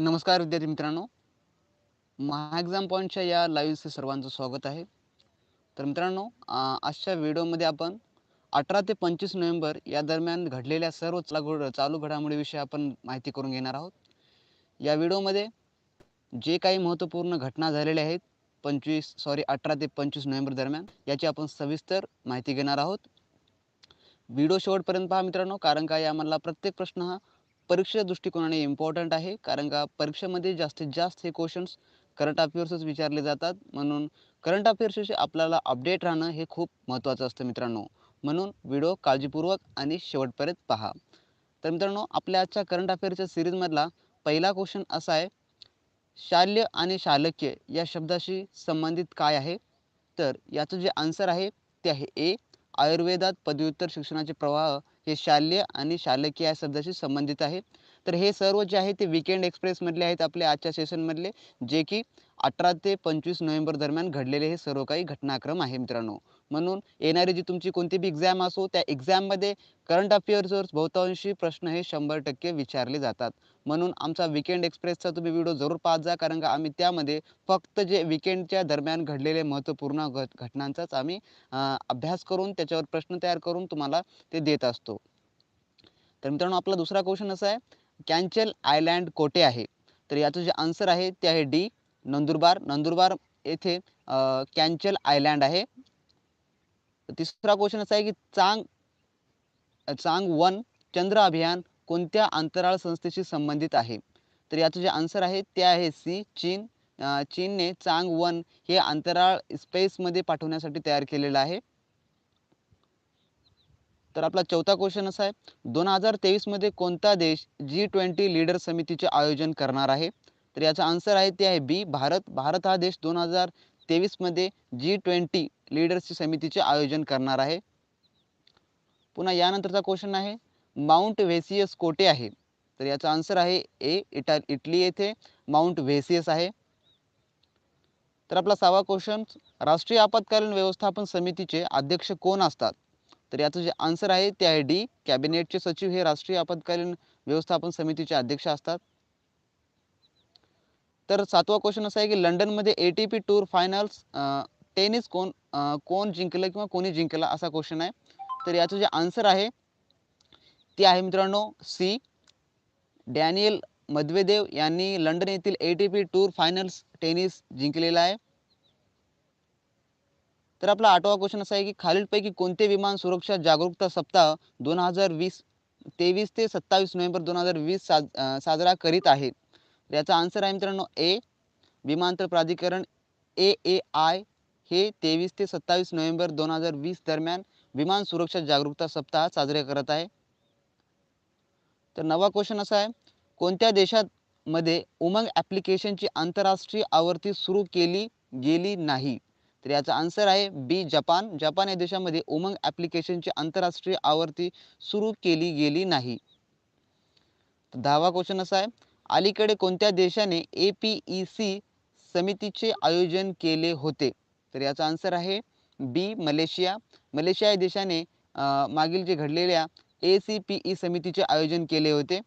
नमस्कार विद्यार्थी मित्रांनो. महा एक्झाम पॉईंटच्या या लाईव्हचे सर्वांचं स्वागत आहे. तर मित्रांनो आजच्या व्हिडिओमध्ये आपण अठरा ते पंचवीस नोव्हेंबर या दरम्यान घडलेल्या सर्व चालू चालू घडामोडीविषयी आपण माहिती करून घेणार आहोत. या व्हिडिओमध्ये जे काही महत्त्वपूर्ण घटना झालेल्या आहेत पंचवीस सॉरी अठरा ते पंचवीस नोव्हेंबर दरम्यान याची आपण सविस्तर माहिती घेणार आहोत. व्हिडिओ शेवटपर्यंत पहा मित्रांनो कारण का यामधला प्रत्येक प्रश्न हा परीक्षेच्या दृष्टिकोनाने इम्पॉर्टंट आहे. कारण का परीक्षेमध्ये जास्तीत जास्त हे क्वेश्चन्स करंट अफेअर्सच विचारले जातात. म्हणून करंट अफेअर्सविषयी आपल्याला अपडेट राहणं हे खूप महत्त्वाचं असतं मित्रांनो. म्हणून व्हिडिओ काळजीपूर्वक आणि शेवटपर्यंत पहा. तर मित्रांनो आपल्या आजच्या करंट अफेअर्सच्या सिरीजमधला पहिला क्वेश्चन असा आहे शाल्य आणि शालक्य या शब्दाशी संबंधित काय आहे? तर याचं जे आन्सर आहे ते आहे ए आयुर्वेदात पदव्युत्तर शिक्षणाचे प्रवाह हे शाल्य आणि शालकीय या शब्दाशी संबंधित आहे. तर हे सर्व जे आहे ते विकेंड एक्सप्रेसमधले आहेत आपल्या आजच्या सेशनमधले जे की अठरा ते पंचवीस नोव्हेंबर दरम्यान घडलेले हे सर्व काही घटनाक्रम आहे मित्रांनो. म्हणून येणारी जी तुमची कोणती बी एक्झाम असो त्या एक्झाममध्ये करंट अफेअर्सवर बहुतांशी प्रश्न हे शंभर टक्के विचारले जातात. म्हणून आमचा विकेंड एक्सप्रेसचा तुम्ही व्हिडिओ जरूर पाहत जा कारण का आम्ही त्यामध्ये फक्त जे विकेंडच्या दरम्यान घडलेले महत्त्वपूर्ण घट घटनांचाच आम्ही अभ्यास करून त्याच्यावर प्रश्न तयार करून तुम्हाला ते देत असतो. तर मित्रांनो आपला दुसरा क्वेश्चन असा आहे कॅन्चल आयलँड कोठे आहे? तर याचं जे आन्सर आहे ते आहे डी नंदुरबार. नंदुरबार येथे कॅन्चल आयलँड आहे. तिसरा क्वेश्चन असा आहे की चांग चांग वन चंद्र अभियान कोणत्या अंतराळ संस्थेशी संबंधित आहे? तर याचं जे आन्सर आहे ते आहे सी चीन. चीनने चांग वन हे अंतराळ स्पेसमध्ये पाठवण्यासाठी तयार केलेलं आहे. तर आपला चौथा क्वेश्चन असा आहे दोन हजार तेवीसमध्ये कोणता देश जी ट्वेंटी लीडर समितीचे आयोजन करणार आहे? तर याचा आन्सर आहे ते आहे बी भारत. भारत हा देश दोन हजार तेवीसमध्ये जी ट्वेंटी लीडर्स समितीचे आयोजन करणार आहे. पुन्हा यानंतरचा क्वेश्चन आहे माउंट व्हेसियस कोठे आहे? तर याचा आन्सर आहे ए इटा इटली येथे. माउंट व्हेसियस आहे. तर आपला सहावा क्वेश्चन राष्ट्रीय आपत्कालीन व्यवस्थापन समितीचे अध्यक्ष कोण असतात? तर याचं जे आन्सर आहे ते आहे डी कॅबिनेटचे सचिव हे राष्ट्रीय आपत्कालीन व्यवस्थापन समितीचे अध्यक्ष असतात. तर सातवा क्वेश्चन असा आहे की लंडनमध्ये A T P tour finals tennis कोण अं, कोण जिंकलं किंवा कोणी जिंकला असा क्वेश्चन आहे. तर याचं जे आन्सर आहे ते आहे मित्रांनो सी. डॅनियल मद्वेदेव यांनी लंडन येथील A T P tour finals tennis जिंकलेला आहे. तर आपला आठवा क्वेश्चन असा आहे की खालीलपैकी कोणते विमान सुरक्षा जागरूकता सप्ताह दोन हजार वीस तेवीस ते सत्तावीस नोव्हेंबर दोन हजार वीस साज अं, साजरा करीत आहे? याचा आन्सर आहे मित्रांनो ए. विमानतळ प्राधिकरण ए ए आय. हे तेवीस ते सत्तावीस नोव्हेंबर दोन हजार वीस दरम्यान विमान सुरक्षा जागरूकता सप्ताह साजरे करत आहे. तर नवा क्वेश्चन असा आहे कोणत्या देशात मध्ये उमंग ॲप्लिकेशनची आंतरराष्ट्रीय आवर्ती सुरू केली गेली नाही? तर याचा आन्सर आहे बी जपान. जपान या देशामध्ये उमंग ॲप्लिकेशनची आंतरराष्ट्रीय आवर्ती सुरू केली गेली नाही. तर दहावा क्वेश्चन असा आहे अलीकडे कोणत्या देशाने ए पी ई सी समितीचे आयोजन केले होते? तर याचा आन्सर आहे बी मलेशिया. मलेशिया या देशाने मागील जे घडलेल्या ए सी पी ई समितीचे आयोजन केले होते.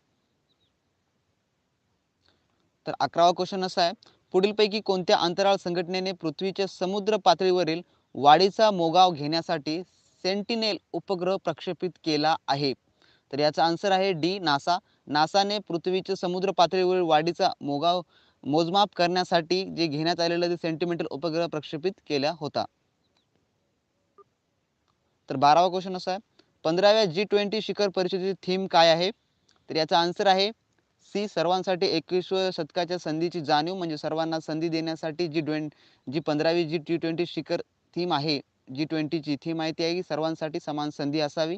तर अकरावा क्वेश्चन असा आहे पुढीलपैकी कोणत्या अंतराळ संघटनेने पृथ्वीच्या समुद्र पातळीवरील वाढीचा मोगाव घेण्यासाठी सेंटिनेल उपग्रह प्रक्षेपित केला आहे? तर याचा आन्सर आहे डी नासा. नासाने पृथ्वीच्या समुद्र पातळीवरील वाढीचा मोगाव मोजमाप करण्यासाठी जे घेण्यात आलेलं ते सेंटीमीटर उपग्रह प्रक्षेपित केला होता. तर बारावा क्वेश्चन असा आहे. पंधराव्या जी ट्वेंटी शिखर परिषदेची थीम काय आहे? तर याचा आन्सर आहे सी सर्वांसाठी एकविसव्या शतकाच्या संधीची जाणीव म्हणजे सर्वांना संधी देण्यासाठी जी ट्वें जी पंधरावी जी टी ट्वेंटी शिखर थीम आहे. जी ट्वेंटीची थीम आहे ती आहे की सर्वांसाठी समान संधी असावी.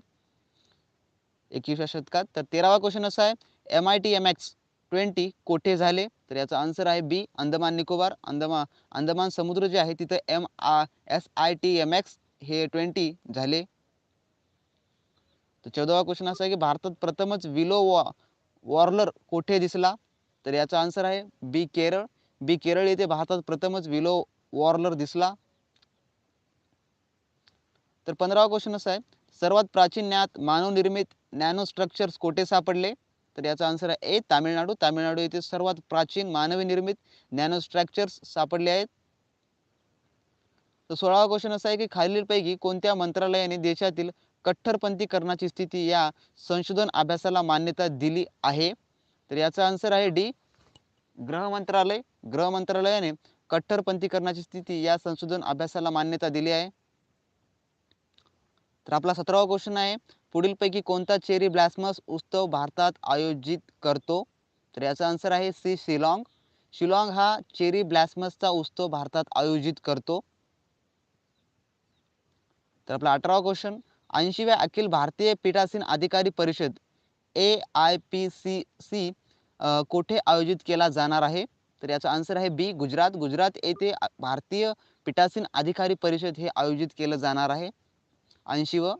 एकविसव्या शतकात. तर तेरावा क्वेश्चन असा आहे. M I T M X twenty कोठे झाले? तर याचा आन्सर आहे बी अंदमान निकोबार. अंदमान अंदमान समुद्र जे आहे तिथं M a S I T M X हे ट्वेंटी झाले. तर चौदावा क्वेश्चन असा आहे की भारतात प्रथमच विलो वॉ वॉर्लर कोठे दिसला? तर याचा आन्सर आहे बी केरळ. बी केरळ येथे भारतात प्रथमच विलो वॉर्लर दिसला. तर पंधरावा क्वेश्चन असा आहे सर्वात प्राचीन ज्ञात मानवनिर्मित नॅनो स्ट्रक्चर्स कोठे सापडले? तर याचा आन्सर आहे ए तामिळनाडू. तामिळनाडू येथे सर्वात प्राचीन मानवी निर्मित नॅनो स्ट्रक्चर्स सापडले आहेत. तर सोळावा क्वेश्चन असा आहे की खालीलपैकी कोणत्या मंत्रालयाने देशातील कट्टरपंथीकरणाची स्थिती या संशोधन अभ्यासाला मान्यता दिली आहे? तर याचा आन्सर आहे डी गृह मंत्रालय. गृह मंत्रालयाने कट्टरपंथीकरणाची स्थिती या संशोधन अभ्यासाला मान्यता दिली आहे. तर आपला सतरावा क्वेश्चन आहे पुढीलपैकी कोणता चेरी ब्लॅस्मस उत्सव भारतात आयोजित करतो? तर याचा आन्सर आहे सी शिलाँग. शिलाँग हा चेरी ब्लॅस्मसचा उत्सव भारतात आयोजित करतो. तर आपला अठरावा क्वेश्चन ऐंशीव्या अखिल भारतीय पीठासीन अधिकारी परिषद A I P C C कोठे आयोजित केला जाणार आहे? तर याचा आन्सर आहे बी गुजरात. गुजरात येथे भारतीय पीठासीन अधिकारी परिषद हे आयोजित केलं जाणार आहे. ऐंशी व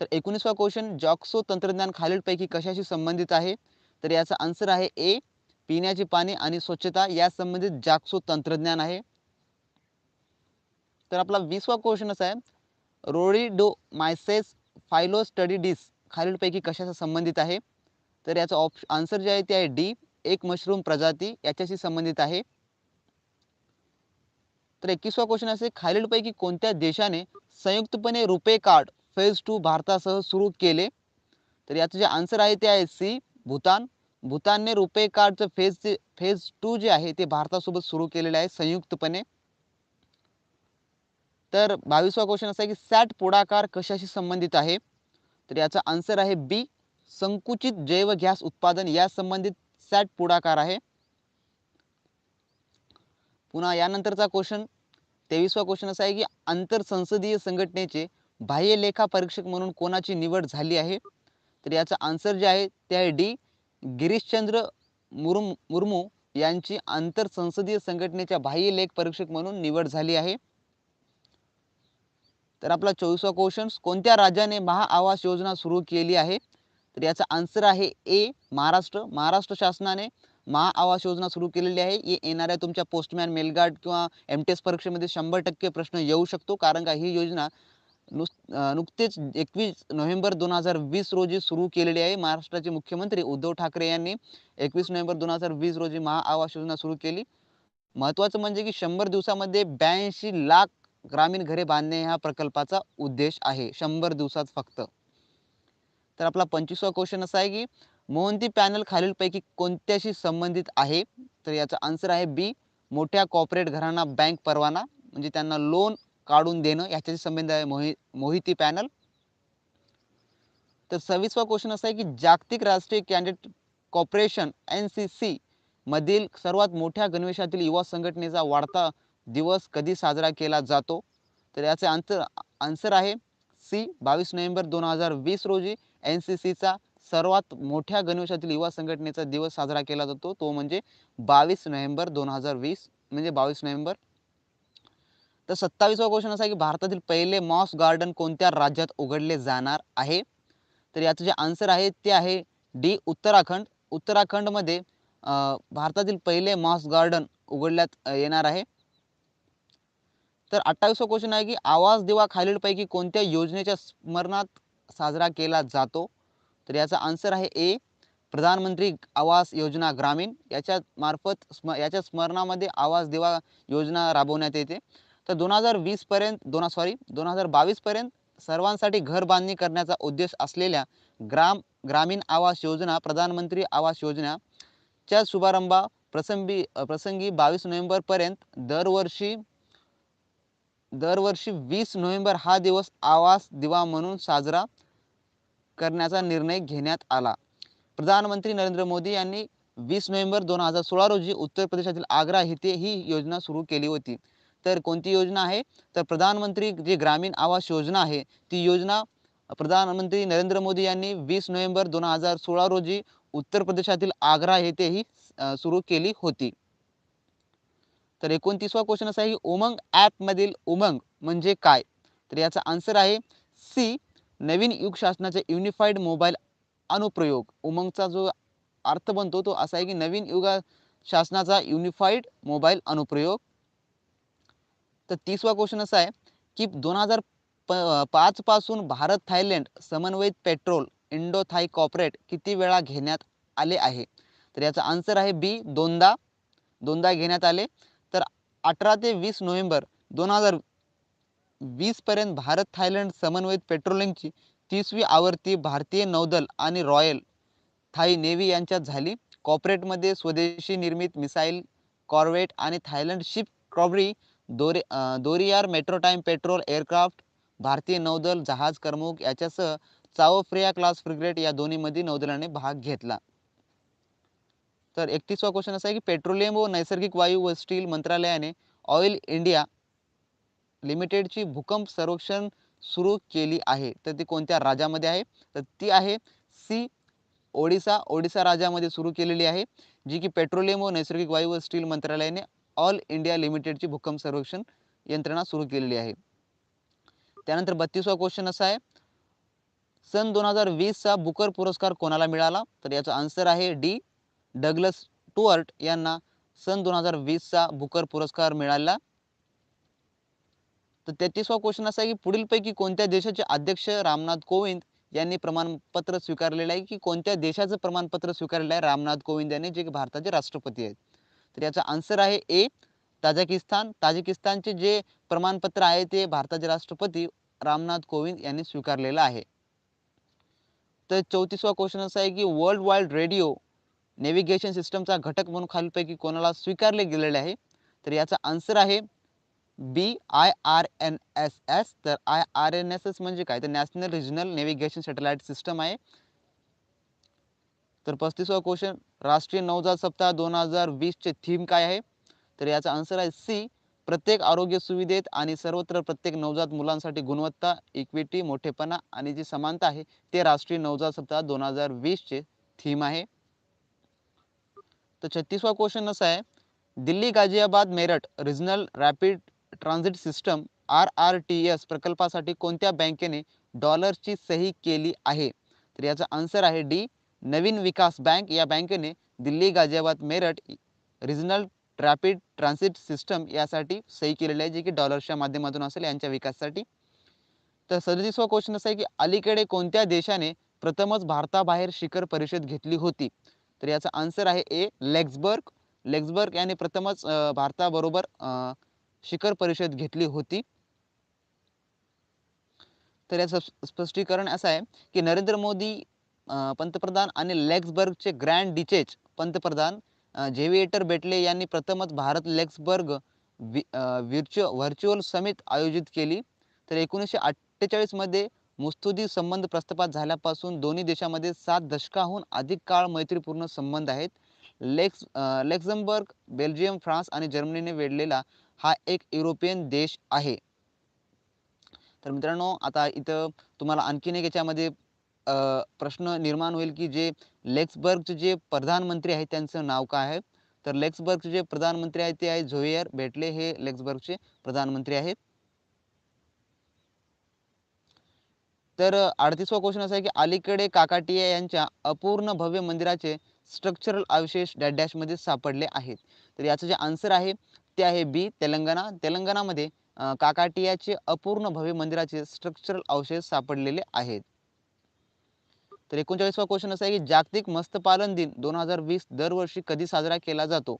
तर एकोणीसवा क्वेश्चन जॉक्सो तंत्रज्ञान खालीलपैकी कशाशी संबंधित आहे? तर याचा आन्सर आहे ए पिण्याचे पाणी आणि स्वच्छता या संबंधित जाक्सो तंत्रज्ञान आहे. तर आपला वीसवा क्वेश्चन असा आहे. रोडिडो मायसेस फायलो स्टडी डिस खालीलपैकी कशाचा संबंधित आहे? तर याचा ऑप्श आन्सर जे आहे ते आहे डी एक मशरूम प्रजाती याच्याशी संबंधित आहे. तर एकवीसवा क्वेश्चन असे खालीलपैकी कोणत्या देशाने संयुक्तपणे रुपे कार्ड फेज टू भारतासह सुरू केले. तर याचं जे आन्सर आहे ते आहे सी भूतान. भूतानने रुपे कार्डचं फेज फेज टू जे आहे ते भारतासोबत सुरू केलेलं आहे संयुक्तपणे. तर बावीसवा क्वेश्चन असा आहे की सॅट पुढाकार कशाशी संबंधित आहे? तर याचा आन्सर आहे बी संकुचित जैव गॅस उत्पादन या संबंधित सॅट पुढाकार आहे. पुन्हा यानंतरचा क्वेश्चन तेवीसवा क्वेश्चन असा आहे की आंतर संसदीय संघटनेचे बाह्य लेखा परीक्षक म्हणून कोणाची निवड झाली आहे? तर याचं आन्सर जे आहे ते आहे डी. गिरीशचंद्र मुर्म मुर्मू यांची आंतर संसदीय संघटनेच्या बाह्य लेख परीक्षक म्हणून निवड झाली आहे. तर आपला चोवीसवा क्वेश्चन कोणत्या राज्याने महाआवास योजना सुरू केली आहे? तर याचा आन्सर आहे ए महाराष्ट्र. महाराष्ट्र शासनाने महाआवास योजना सुरू केलेली आहे. ये येणाऱ्या तुमच्या पोस्टमॅन मेलगार्ड किंवा एम टी एस परीक्षेमध्ये शंभर टक्के प्रश्न येऊ शकतो कारण का ही योजना नुस नुकतेच एकवीस नोव्हेंबर दोन हजार वीस रोजी सुरू केलेली आहे महाराष्ट्राचे मुख्यमंत्री उद्धव ठाकरे यांनी. एकवीस नोव्हेंबर दोन हजार वीस रोजी महाआवास योजना सुरू केली. महत्वाचं म्हणजे की शंभर दिवसामध्ये ब्याऐंशी लाख ग्रामीण घरे बांधणे ह्या प्रकल्पाचा उद्देश आहे. शंभर दिवसात फक्त. तर आपला पंचवीसवा क्वेश्चन असा आहे की मोहंती पॅनल खालीलपैकी कोणत्याशी संबंधित आहे? तर याचा आन्सर आहे बी मोठ्या कॉर्पोरेट घरांना बँक परवाना म्हणजे त्यांना लोन काढून देणं याच्याशी संबंध आहे मोहि मोहिती पॅनल. तर सव्वीसवा क्वेश्चन असा आहे की जागतिक राष्ट्रीय candidate corporation N C C मधील सर्वात मोठ्या गणवेशातील युवा संघटनेचा वाढता दिवस कधी साजरा केला जातो? तर याचे आन्सर आन्सर आहे सी बावीस नोव्हेंबर दोन हजार वीस रोजी एन सी सीचा सर्वात मोठ्या गणवेशातील युवा संघटनेचा दिवस साजरा केला जातो. तो म्हणजे बावीस नोव्हेंबर दोन हजार वीस म्हणजे बावीस नोव्हेंबर तर सत्तावीसवा क्वेश्चन असा आहे की भारतातील पहिले मॉस गार्डन कोणत्या राज्यात उघडले जाणार आहे? तर याचं जे आन्सर आहे ते आहे डी उत्तराखंड. उत्तराखंडमध्ये भारतातील पहिले मॉस गार्डन उघडण्यात येणार आहे. तर अठ्ठावीसवा क्वेश्चन आहे की आवाज दिवा खालीलपैकी कोणत्या योजनेच्या स्मरणात साजरा केला जातो? तर याचा आन्सर आहे ए प्रधानमंत्री आवास योजना ग्रामीण. याच्या मार्फत स्म याच्या स्मरणामध्ये आवास दिवा योजना राबवण्यात येते. तर दोन हजार वीसपर्यंत दोन सॉरी दोन हजार बावीसपर्यंत सर्वांसाठी घर बांधणी करण्याचा उद्देश असलेल्या ग्राम ग्रामीण आवास योजना प्रधानमंत्री आवास योजनाच्या शुभारंभा प्रसंगी प्रसंगी बावीस नोव्हेंबरपर्यंत दरवर्षी दरवर्षी वीस नोव्हेंबर हा दिवस आवास दिवा म्हणून साजरा करण्याचा निर्णय घेण्यात आला. प्रधानमंत्री नरेंद्र मोदी यांनी वीस नोव्हेंबर दोन हजार सोळा रोजी उत्तर प्रदेशातील आग्रा येथे ही योजना सुरू केली होती. तर कोणती योजना आहे? तर प्रधानमंत्री जी ग्रामीण आवास योजना आहे ती योजना प्रधानमंत्री नरेंद्र मोदी यांनी वीस नोव्हेंबर दोन हजार सोळा रोजी उत्तर प्रदेशातील आग्रा येथे ही सुरू केली होती. तर एकोणतीसवा क्वेश्चन असा आहे की उमंग ॲपमधील उमंग म्हणजे काय? तर याचा आन्सर आहे सी नवीन युग शासनाचे युनिफाईड मोबाईल अनुप्रयोग. उमंगचा जो अर्थ बनतो तो असा आहे की नवीन युगा शासनाचा युनिफाईड मोबाईल अनुप्रयोग तर तीसवा क्वेश्चन असा आहे की दोन हजार प पाचपासून भारत थायलंड समन्वयित पेट्रोल इंडो थाई कॉपरेट किती वेळा घेण्यात आले आहे? तर याचा आन्सर आहे बी दोनदा. दोनदा घेण्यात आले. तर अठरा ते वीस नोव्हेंबर दोन हजार वीसपर्यंत भारत थायलंड समन्वयित पेट्रोलिंगची तीसवी आवर्ती भारतीय नौदल आणि रॉयल थाई नेव्ही यांच्यात झाली. कॉपरेटमध्ये स्वदेशी निर्मित मिसाईल कॉर्वेट आणि थायलंड शिप क्रॉबरी दोरी दोरियार मेट्रोटाईम पेट्रोल एअरक्राफ्ट भारतीय नौदल जहाज करमुक याच्यासह चावो फ्रेया क्लास फ्रिग्रेट या दोन्हीमध्ये नौदलाने भाग घेतला. तर एकतीसवा क्वेश्चन असा आहे की पेट्रोलियम व नैसर्गिक वायू व स्टील मंत्रालयाने ऑइल इंडिया लिमिटेडची भूकंप सर्वेक्षण सुरू केली आहे. तर ती कोणत्या राज्यामध्ये आहे? तर ती आहे सी ओडिसा. ओडिसा राज्यामध्ये सुरू केलेली आहे जी की पेट्रोलियम व नैसर्गिक वायू व स्टील मंत्रालयाने ऑल इंडिया लिमिटेडची भूकंप सर्वेक्षण यंत्रणा सुरू केलेली आहे. त्यानंतर बत्तीसवा क्वेश्चन असा आहे सन दोन हजार वीसचा बुकर पुरस्कार कोणाला मिळाला? तर याचा आन्सर आहे डी डगलस टुअर्ट यांना सन दोन हजार वीसचा बुकर पुरस्कार मिळाला. तर तेहतीसवा क्वेश्चन असा आहे की पुढीलपैकी कोणत्या देशाचे अध्यक्ष रामनाथ कोविंद यांनी प्रमाणपत्र स्वीकारलेलं आहे? की कोणत्या देशाचं प्रमाणपत्र स्वीकारलेलं आहे? रामनाथ कोविंद यांनी जे की भारताचे राष्ट्रपती आहेत. तर याचा आन्सर आहे ए ताजिकिस्तान. ताजिकिस्तानचे जे प्रमाणपत्र आहे ते भारताचे राष्ट्रपती रामनाथ कोविंद यांनी स्वीकारलेलं आहे. तर चौतीसवा क्वेश्चन असा आहे की वर्ल्ड वाईड रेडिओ नेव्हिगेशन सिस्टमचा घटक म्हणून खालीलपैकी कोणाला स्वीकारले गेलेले आहे? तर याचा आन्सर आहे B I R N S S तर I R N S S म्हणजे काय? तर national regional navigation satellite system आहे. तर पस्तीसवा क्वेश्चन राष्ट्रीय नवजात सप्ताह दोन हजार वीसचे थीम काय आहे? तर याचा आन्सर आहे सी प्रत्येक आरोग्य सुविधेत आणि सर्वत्र प्रत्येक नवजात मुलांसाठी गुणवत्ता इक्विटी मोठेपणा आणि जी समानता आहे ते राष्ट्रीय नवजात सप्ताह दोन हजार वीसचे थीम आहे. तर छत्तीसवा क्वेश्चन असा आहे Delhi Ghaziabad Meerut regional rapid transit system R R T S प्रकल्पासाठी कोणत्या बँकेने डॉलरची सही केली आहे? तर याचा आन्सर आहे डी नवीन विकास बँक या बँकेने Delhi Ghaziabad Meerut regional rapid transit system यासाठी सही केलेली आहे जे की डॉलर्सच्या माध्यमातून असेल यांच्या विकासासाठी. तर सदतीसवा क्वेश्चन असा आहे की अलीकडे कोणत्या देशाने प्रथमच भारताबाहेर शिखर परिषद घेतली होती? तर याचा आन्सर आहे ए लेक्सबर्ग लेक्सबर्ग याने प्रथमच भारताबरोबर शिखर परिषद घेतली होती. तर याचं स्पष्टीकरण असं आहे की नरेंद्र मोदी पंतप्रधान आणि लेक्सबर्गचे ग्रँड डिचेच पंतप्रधान झेविएटर बेटले यांनी प्रथमच भारत लेक्सबर्ग व्हिर्च्युअ व्हर्च्युअल समिट आयोजित केली. तर एकोणीसशे अठ्ठेचाळीसमध्ये मुस्तुदी संबंध प्रस्थापित झाल्यापासून दोन्ही देशामध्ये सात दशकाहून अधिक काळ मैत्रीपूर्ण संबंध आहेत. लेक्स लेक्झमबर्ग बेल्जियम फ्रान्स आणि जर्मनीने वेढलेला हा एक युरोपियन देश आहे. तर मित्रांनो आता इथं तुम्हाला आणखीन एक याच्यामध्ये प्रश्न निर्माण होईल की जे लेक्सबर्गचे जे प्रधानमंत्री आहेत त्यांचं नाव काय आहे? तर लेक्सबर्गचे जे प्रधानमंत्री आहेत ते आहे झोयर भेटले हे लेक्सबर्गचे प्रधानमंत्री आहेत. तर अडतीसवा क्वेश्चन असा आहे की अलीकडे काकाटिया यांच्या अपूर्ण भव्य मंदिराचे स्ट्रक्चरल अवशेष डॅशमध्ये सापडले आहेत. तर याचं जे आन्सर आहे ते आहे बी तेलंगणा. तेलंगणामध्ये काकाटियाचे अपूर्ण भव्य मंदिराचे स्ट्रक्चरल अवशेष सापडलेले आहेत. तर एकोणचाळीसवा क्वेश्चन असा आहे की जागतिक मत्स्यपालन दिन दोन हजार वीस दरवर्षी कधी साजरा केला जातो?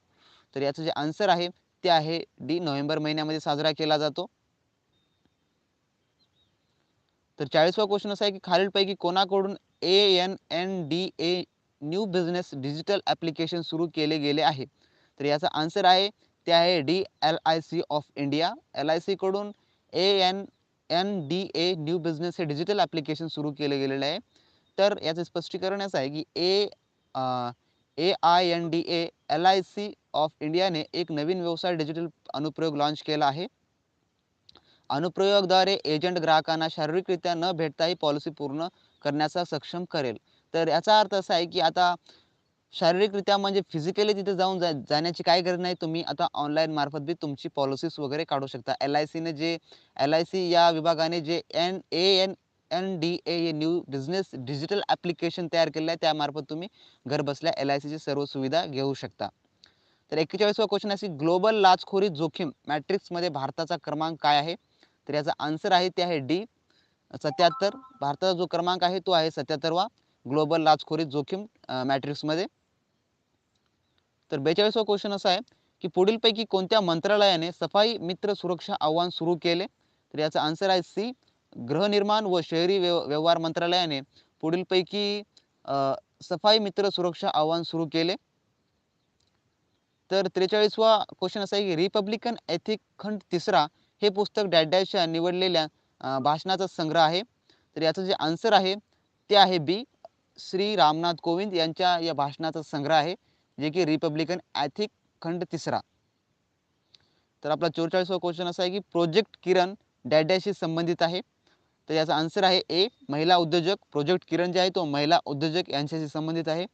तर याचं जे आन्सर आहे ते आहे डी नोव्हेंबर महिन्यामध्ये साजरा केला जातो. तर चाळीसवा क्वेश्चन असा आहे की खालीलपैकी कोणाकडून A N N D A new business digital application सुरू केले गेले आहे? तर याचा आन्सर आहे ते आहे D L I C of India L I सीकडून A N N D A new business हे डिजिटल ॲप्लिकेशन सुरू केले गेलेलं आहे. तर याचं स्पष्टीकरण असं आहे की A A I N D A L I C of इंडियाने एक नवीन व्यवसाय डिजिटल अनुप्रयोग लॉन्च केला आहे. अनुप्रयोगद्वारे एजंट ग्राहकांना शारीरिकरित्या न भेटताही पॉलिसी पूर्ण करण्याचा सक्षम करेल. तर याचा अर्थ असा आहे की आता शारीरिकरित्या म्हणजे फिजिकली तिथे जाऊन जा जाण्याची काय गरज नाही. तुम्ही आता ऑनलाईन मार्फत बी तुमची पॉलिसीज वगैरे काढू शकता. एल आय सीने जे एल आय सी या विभागाने जे N A N N D A new business digital application तयार केलेलं आहे. त्यामार्फत तुम्ही घरबसल्या एल आय सीची सर्व सुविधा घेऊ शकता. तर एक्केचाळीसवा क्वेश्चन असे ग्लोबल लाचखोरी जोखीम मॅट्रिक्समध्ये भारताचा क्रमांक काय आहे? तर याचा आन्सर आहे ते आहे डी सत्याहत्तर. भारताचा जो क्रमांक आहे तो आहे सत्याहत्तरवा ग्लोबल लाचखोरी जोखीम मॅट्रिक्समध्ये तर बेचाळीसवा क्वेश्चन असा आहे की पुढीलपैकी कोणत्या मंत्रालयाने सफाई मित्र सुरक्षा आव्हान सुरू केले? तर याचा आन्सर आहे सी गृहनिर्माण व शहरी व्यव व्यवहार मंत्रालयाने पुढीलपैकी सफाई मित्र सुरक्षा आव्हान सुरू केले. तर त्रेचाळीसवा क्वेश्चन असा आहे की रिपब्लिकन एथिक खंड तिसरा हे पुस्तक डॅडॅशच्या निवडलेल्या भाषणाचा संग्रह आहे. तर याचं जे आन्सर आहे ते आहे बी श्री रामनाथ कोविंद यांच्या या भाषणाचा संग्रह आहे जे की रिपब्लिकन ॲथिक खंड तिसरा. तर आपला चौवेचाळीसवा क्वेश्चन असा आहे की प्रोजेक्ट किरण डॅडॅशी संबंधित आहे. तर याचा आन्सर आहे ए महिला उद्योजक. प्रोजेक्ट किरण जे आहे तो महिला उद्योजक यांच्याशी संबंधित आहे.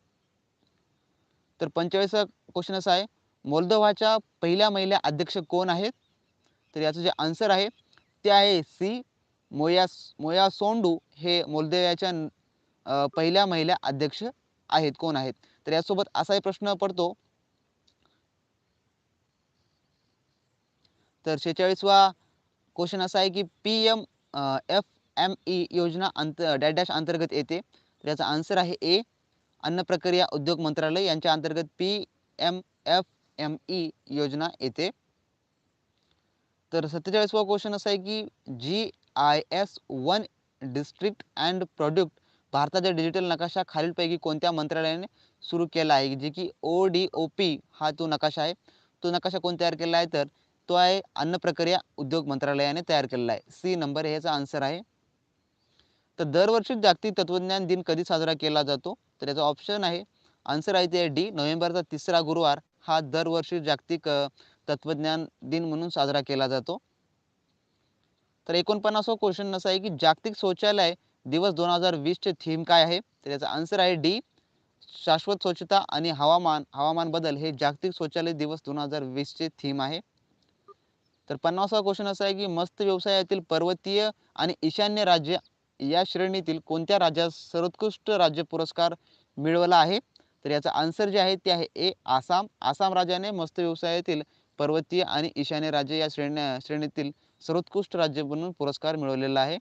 तर पंचेचाळीसवा क्वेश्चन असा आहे मोल्दोव्हाच्या पहिल्या महिला अध्यक्ष कोण आहेत? तर याचं जे आन्सर आहे ते आहे सी मोया मोया सोंडू हे मोल्दोव्याच्या पहिल्या महिला अध्यक्ष आहेत. कोण आहेत? तर यासोबत असाही प्रश्न पडतो. तर शेहेचाळीसवा क्वेश्चन असा आहे की P M F M E योजना अंत डॅश अंतर्गत येते. तर याचा आन्सर आहे ए अन्न प्रक्रिया उद्योग मंत्रालय. यांच्या अंतर्गत P M F M E योजना येते. तर सत्तेचाळीसवा क्वेश्चन असा आहे की G I S one district and product भारताच्या डिजिटल नकाशा खालीलपैकी कोणत्या मंत्रालयाने सुरू केला आहे? जे की ओ डी ओ पी हा तो नकाशा आहे. तो नकाशा कोण तयार केला आहे? तर तो आहे अन्न प्रक्रिया उद्योग मंत्रालयाने तयार केलेला आहे. सी नंबर ह्याचा आन्सर आहे. तर दरवर्षी जागतिक तत्वज्ञान दिन कधी साजरा केला जातो? तर याचा ऑप्शन आहे. आन्सर आहे ते डी नोव्हेंबरचा तिसरा गुरुवार हा दरवर्षी जागतिक तत्वज्ञान दिन म्हणून साजरा केला जातो. तर एकोणपन्नासवा क्वेश्चन असा आहे की जागतिक शौचालय दिवस दोन हजार वीसचे थीम काय आहे? तर याचा आन्सर आहे डी शाश्वत स्वच्छता आणि हवामान हवामान बदल हे जागतिक शौचालय दिवस दोन हजार वीसचे थीम आहे. तर पन्नासवा क्वेश्चन असा आहे की मस्त व्यवसायातील पर्वतीय आणि ईशान्य राज्य या श्रेणीतील कोणत्या राज्यास सर्वोत्कृष्ट राज्य पुरस्कार मिळवला आहे? तर याचा आन्सर जे आहे ते आहे ए आसाम. आसाम राज्याने मस्त व्यवसायातील पर्वतीय आणि ईशान्य राज्य या श्रेण्या श्रेणीतील सर्वोत्कृष्ट राज्य म्हणून पुरस्कार मिळवलेला आहे.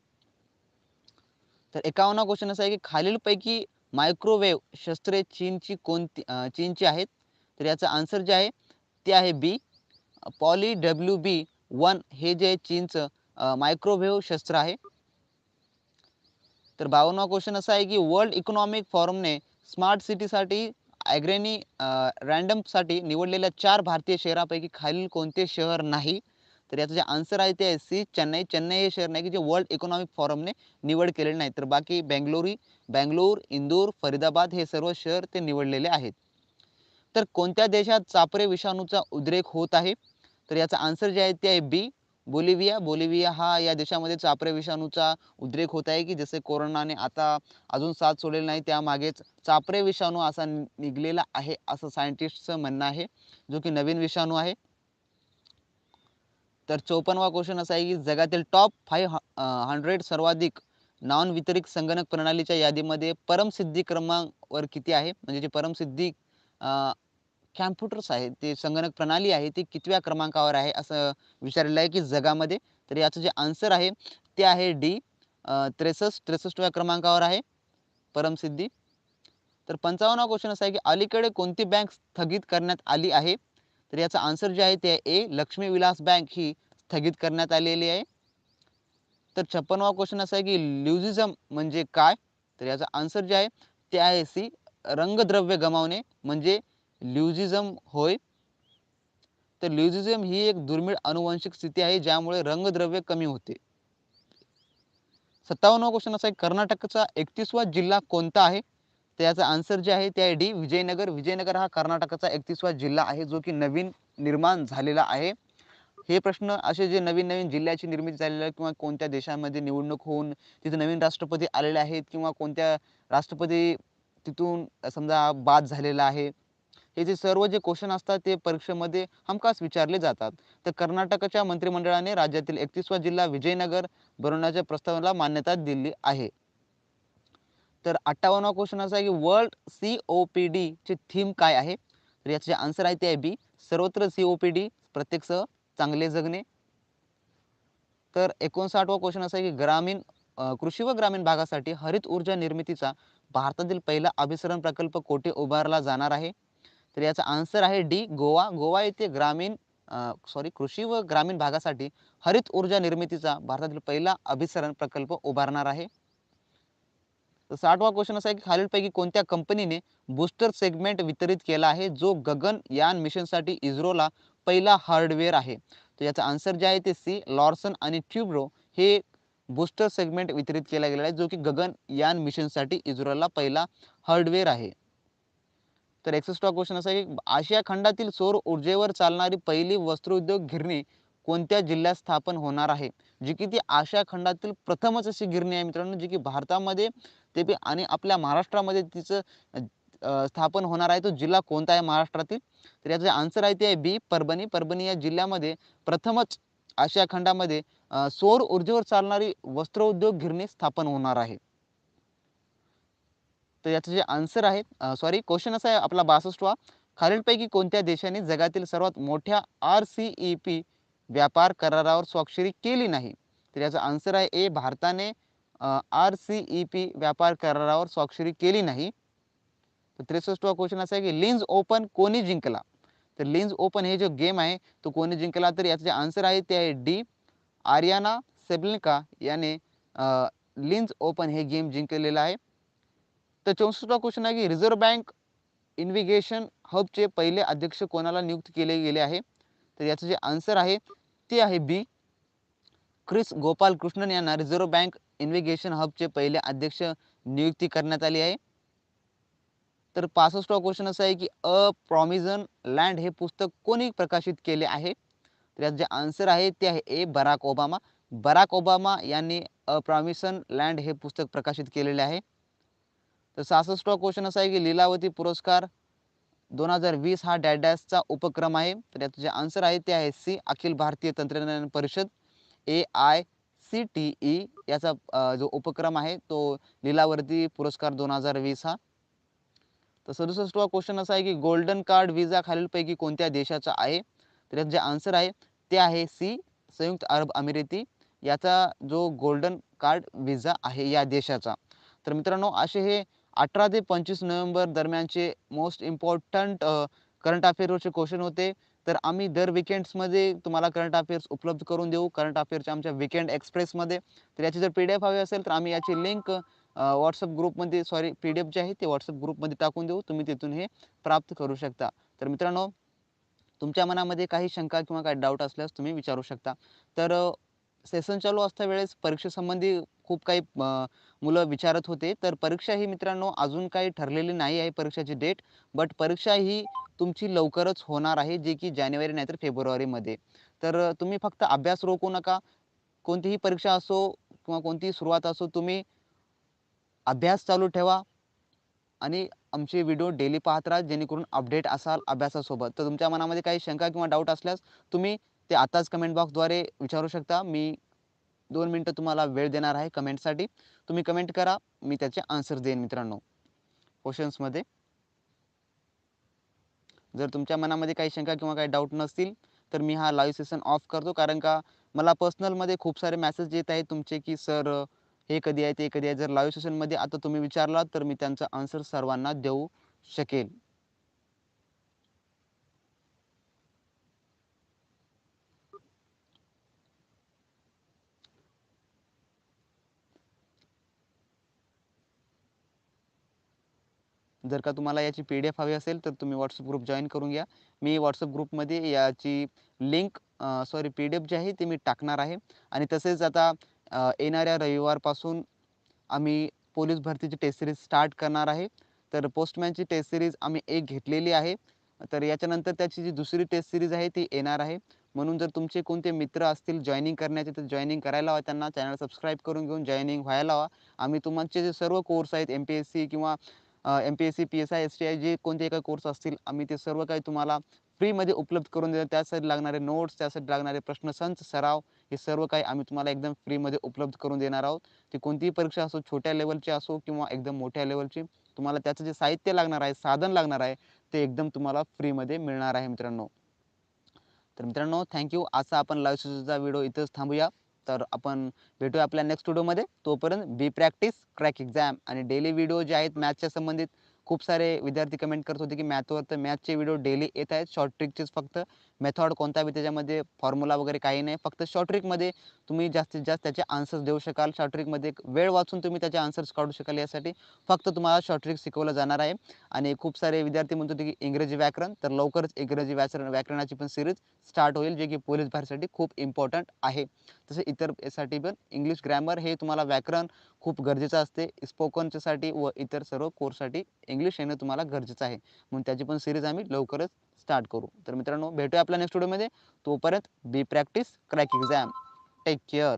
तर एकावन्न क्वेश्चन असा आहे की खालीलपैकी मायक्रोवेव्ह शस्त्रे चीनची कोणती चीनची आहेत? तर याचं आन्सर जे आहे ते आहे B. Poly W B one हे जे चीनचं मायक्रोवेव्ह शस्त्र आहे. तर बावन्नवा क्वेश्चन असा आहे की वर्ल्ड इकॉनॉमिक फॉरमने स्मार्ट सिटीसाठी ॲग्रेनी रँडमसाठी निवडलेल्या चार भारतीय शहरापैकी खालील कोणते शहर नाही? तर याचं जे आन्सर आहे ते आहे सी चेन्नई. चेन्नई हे शहर नाही की जे वर्ल्ड इकॉनॉमिक फॉरमने निवड केलेले नाही. तर बाकी बेंगलोरी बँगलोर इंदूर फरीदाबाद हे सर्व शहर ते निवडलेले आहेत. तर कोणत्या देशात चापरे विषाणूचा उद्रेक होत आहे? तर याचा आन्सर जे आहे ते आहे बी बोलिव्हिया बोलिव्हिया हा या देशामध्ये चापरे विषाणूचा उद्रेक होत आहे की जसे कोरोनाने आता अजून साथ सोडलेला नाही त्यामागेच चापरे विषाणू असा निघलेला आहे असं सायंटिस्टचं म्हणणं आहे जो की नवीन विषाणू आहे. तर चौपन्नवा क्वेश्चन असा आहे की जगातील टॉप फाईव्ह हंड्रेड सर्वाधिक नॉन वितरित संगणक प्रणालीच्या यादीमध्ये परमसिद्धी क्रमांकवर किती आहे? म्हणजे जे परमसिद्धी कॅम्प्युटर्स आहेत ते संगणक प्रणाली आहे ती कितव्या क्रमांकावर आहे असं विचारलेलं आहे की जगामध्ये. तर याचं जे आन्सर आहे ते आहे डी त्रेसष्ट त्रेसष्टव्या क्रमांकावर आहे. परमसिद्धी तर पंचावन्न क्वेश्चन असा आहे की अलीकडे कोणती बँक स्थगित करण्यात आली आहे? तर याचं आन्सर जे आहे ते ए लक्ष्मी विलास बँक ही स्थगित करण्यात आलेली आहे. तर छप्पनवा क्वेश्चन असा आहे की ल्युझिझम म्हणजे काय? तर याचा आन्सर जे आहे ते आहे सी रंगद्रव्य गमावणे म्हणजे ल्युझिझम होय. तर ल्युझिझम ही एक दुर्मिळ अनुवंशिक स्थिती आहे ज्यामुळे रंगद्रव्य कमी होते. सत्तावन्न क्वेश्चन असा आहे कर्नाटकचा एकतीसवा जिल्हा कोणता आहे? तर याचा आन्सर जे आहे ते आहे डी विजयनगर. विजयनगर हा कर्नाटकाचा एकतीसवा जिल्हा आहे जो की नवीन निर्माण झालेला आहे. हे प्रश्न असे जे नवीन नवीन जिल्ह्याची निर्मिती झालेली आहे किंवा कोणत्या देशामध्ये निवडणूक होऊन तिथे नवीन राष्ट्रपती आलेले आहेत किंवा कोणत्या राष्ट्रपती तिथून समजा बाद झालेला आहे हे जे सर्व जे क्वेश्चन असतात ते परीक्षेमध्ये हमखास विचारले जातात. तर कर्नाटकच्या मंत्रिमंडळाने राज्यातील एकतीसवा जिल्हा विजयनगर बनवण्याच्या प्रस्तावाला मान्यता दिली आहे. तर अठ्ठावन्नवा क्वेश्चन असा आहे की world C O P D ची थीम काय आहे? तर याचे आन्सर आहे ते आहे बी सर्वत्र सी ओ पी डी प्रत्येक चांगले जगणे. तर एकोणसाठवा क्वेश्चन असा आहे की ग्रामीण कृषी व ग्रामीण भागासाठी हरित ऊर्जा निर्मितीचा भारतातील पहिला अभिसरण प्रकल्प कोठे उभारला जाणार आहे? तर याचा आन्सर आहे डी गोवा. गोवा येथे ग्रामीण सॉरी कृषी व ग्रामीण भागासाठी हरित ऊर्जा निर्मितीचा भारतातील पहिला अभिसरण प्रकल्प उभारणार आहे. तर साठवा क्वेश्चन असा आहे की खालीलपैकी कोणत्या कंपनीने बूस्टर सेगमेंट वितरित केला आहे? जो गगन यान मिशनसाठी इस्रोला पहिला हार्डवेअर आहे. तर याचा आन्सर जे आहे ते सी लॉर्सन आणि ट्यूब्रो हे बूस्टर सेगमेंट वितरित केला गेलेला आहे जो की गगन यान मिशनसाठी इस्रोला पहिला हार्डवेअर आहे. तर एक्सेस्ट्रा क्वेश्चन असा आहे की आशिया खंडातील सौर ऊर्जेवर चालणारी पहिली वस्त्रोद्योग गिरणी कोणत्या जिल्ह्यात स्थापन होणार आहे? जी की ती आशिया खंडातील प्रथमच अशी गिरणी आहे मित्रांनो जी की भारतामध्ये ते बी आणि आपल्या महाराष्ट्रामध्ये तिचं स्थापन होणार आहे. तो जिल्हा कोणता आहे महाराष्ट्रातील? तर याचं आन्सर आहे ते आहे बी परभणी. परभणी या जिल्ह्यामध्ये प्रथमच आशिया खंडामध्ये सौर ऊर्जेवर चालणारी वस्त्रोद्योग गिरणी स्थापन होणार आहे. तर याचं जे आन्सर आहे सॉरी क्वेश्चन असा आहे आपला बासष्टवा. खालीलपैकी कोणत्या देशाने जगातील सर्वात मोठ्या आर सी ई पी व्यापार करारावर स्वाक्षरी केली नाही? तर याचा आन्सर आहे ए भारताने आर सी ई पी व्यापार करारावर स्वाक्षरी केली नाही. तर त्रेसष्टवा क्वेश्चन असा आहे की लिन्स ओपन कोणी जिंकला? तर लिन्स ओपन हे जो गेम आहे तो कोणी जिंकला? तर याचं जे आन्सर आहे ते आहे डी आर्याना सेबलिका याने लिन्स ओपन हे गेम जिंकलेलं आहे. तर चौसष्टवा क्वेश्चन आहे की रिझर्व्ह बँक इन्व्हिगेशन हबचे पहिले अध्यक्ष कोणाला नियुक्त केले गेले आहे? तर याचं जे आन्सर आहे ते आहे बी. क्रिस गोपाल कृष्णन यांना रिझर्व्ह बँक इन्व्हिगेशन हबचे पहिले अध्यक्ष नियुक्ती करण्यात आली आहे. तर पासष्टवा क्वेश्चन असा आहे की अ प्रॉमिझन लँड हे पुस्तक कोणी प्रकाशित केले आहे? तर यात जे आन्सर आहे ते आहे A Barack Obama. Barack Obama यांनी अ प्रॉमिसन लँड हे पुस्तक प्रकाशित केलेले आहे. तर सहासष्टवा क्वेश्चन असा आहे की लीलावती पुरस्कार दोन हजार वीस हा डॅडॅसचा उपक्रम आहे. तर याचं जे आन्सर आहे ते आहे सी अखिल भारतीय तंत्रज्ञान परिषद A I C T E याचा जो उपक्रम आहे तो लीलावती पुरस्कार दोन हजार वीस हा. तर सदुसष्टवा क्वेश्चन असा आहे की गोल्डन कार्ड विजा खालीलपैकी कोणत्या देशाचा आहे? तर याचं जे आन्सर आहे ते आहे सी संयुक्त अरब अमिरेती. याचा जो गोल्डन कार्ड विजा आहे या देशाचा. तर मित्रांनो असे हे अठरा ते पंचवीस नोव्हेंबर दरम्यानचे मोस्ट इम्पॉर्टंट करंट अफेअर्सचे क्वेश्चन होते. तर आम्ही दर विकेंड्समध्ये तुम्हाला करंट अफेअर्स उपलब्ध करून देऊ. करंट अफेअर्सच्या आमच्या विकेंड एक्सप्रेसमध्ये तर याची जर पी डी एफ हवी असेल तर आम्ही याची लिंक व्हॉट्सअप ग्रुपमध्ये सॉरी पी डी एफ जे आहे ते व्हॉट्सअप ग्रुपमध्ये टाकून देऊ. तुम्ही तिथून हे प्राप्त करू शकता. तर मित्रांनो तुमच्या मनामध्ये काही शंका किंवा काही डाऊट असल्यास तुम्ही विचारू शकता. तर सेशन चालू असता वेळेस परीक्षेसंबंधी खूप काही मुलं विचारत होते तर परीक्षा ही मित्रांनो अजून काही ठरलेली नाही आहे परीक्षाची डेट बट परीक्षा ही तुमची लवकरच होणार आहे जे की जानेवारी नाहीतर फेब्रुवारीमध्ये. तर तुम्ही फक्त अभ्यास रोखू नका. कोणतीही परीक्षा असो किंवा कोणतीही सुरुवात असो तुम्ही अभ्यास चालू ठेवा आणि आमचे व्हिडिओ डेली पाहत राहा जेणेकरून अपडेट असाल अभ्यासासोबत. तर तुमच्या मनामध्ये काही शंका किंवा डाऊट असल्यास तुम्ही ते आताच कमेंट बॉक्सद्वारे विचारू शकता. मी दोन मिनटं तुम्हाला वेळ देणार आहे कमेंटसाठी. तुम्ही कमेंट करा मी त्याचे आन्सर देईन मित्रांनो. क्वेश्चन्समध्ये जर तुमच्या मनामध्ये काही शंका किंवा काही डाऊट नसतील तर मी हा लाईव्ह सेशन ऑफ करतो. कारण का मला पर्सनलमध्ये खूप सारे मेसेज येत आहेत तुमचे की सर हे कधी आहे ते कधी आहे? जर लाईव्ह सेशनमध्ये आता तुम्ही विचारला तर मी त्यांचा आन्सर सर्वांना देऊ शकेल. जर का तुम्हाला याची पी डी एफ हवी असेल तर तुम्ही व्हॉट्सअप ग्रुप जॉईन करून घ्या. मी व्हॉट्सअप ग्रुपमध्ये याची link sorry P D F जी आहे ती मी टाकणार आहे. आणि तसेच आता येणाऱ्या रविवारपासून आम्ही पोलीस भरतीची टेस्ट सिरीज स्टार्ट करणार आहे. तर पोस्टमॅनची टेस्ट सिरीज आम्ही एक घेतलेली आहे. तर याच्यानंतर त्याची जी दुसरी टेस्ट सिरीज आहे ती येणार आहे. म्हणून जर तुमचे कोणते मित्र असतील जॉईनिंग करण्याचे तर जॉईनिंग करायला हवा त्यांना. चॅनल सबस्क्राईब करून घेऊन जॉईनिंग व्हायला हवा. आम्ही तुमचे जे सर्व कोर्स आहेत एम पी एस सी किंवा M P S C P S I S T I जे कोणते काही कोर्स असतील आम्ही ते सर्व काही तुम्हाला फ्रीमध्ये उपलब्ध करून देणार त्यासाठी लागणारे नोट्स त्यासाठी लागणारे प्रश्नसंच सराव हे सर्व काही आम्ही तुम्हाला एकदम फ्रीमध्ये उपलब्ध करून देणार आहोत. ती कोणतीही परीक्षा असो छोट्या लेवलची असो किंवा एकदम मोठ्या लेवलची तुम्हाला त्याचं जे साहित्य लागणार आहे साधन लागणार आहे ते एकदम तुम्हाला फ्रीमध्ये मिळणार आहे मित्रांनो. तर मित्रांनो थँक्यू असा आपण लाईव्ह व्हिडिओ इथंच थांबूया. तर आपण भेटूया आपल्या नेक्स्ट व्हिडिओमध्ये तोपर्यंत बी प्रॅक्टिस क्रॅक एक्झाम आणि डेली व्हिडिओ जे आहेत मॅथच्या संबंधित खूप सारे विद्यार्थी कमेंट करत होते की मॅथवर तर मॅथचे व्हिडिओ डेली येत आहेत. शॉर्ट ट्रिकचेच फक्त. मेथॉड कोणता बी त्याच्यामध्ये फॉर्म्युला वगैरे काही नाही. फक्त शॉर्ट ट्रिकमध्ये तुम्ही जास्तीत जास्त त्याचे आन्सर्स देऊ शकाल. शॉर्ट ट्रिकमध्ये वेळ वाचून तुम्ही त्याचे आन्सर्स काढू शकाल यासाठी. फक्त तुम्हाला शॉर्ट ट्रिक शिकवलं जाणार आहे. आणि खूप सारे विद्यार्थी म्हणतो की इंग्रजी व्याकरण तर लवकरच इंग्रजी व्याकरण व्याकरणाची पण सिरीज स्टार्ट होईल जे की पोलीस भरतीसाठी खूप इम्पॉर्टंट आहे. तसे इतर यासाठी पण इंग्लिश ग्रॅमर हे तुम्हाला व्याकरण खूप गरजेचं असते. स्पोकनच्यासाठी व इतर सर्व कोर्ससाठी इंग्लिश येणं तुम्हाला गरजेचं आहे. म्हणून त्याची पण सिरीज आम्ही लवकरच स्टार्ट करू. तर मित्रांनो भेटूया आपल्या नेक्स्ट व्हिडिओमध्ये तोपर्यंत be practice crack exam take care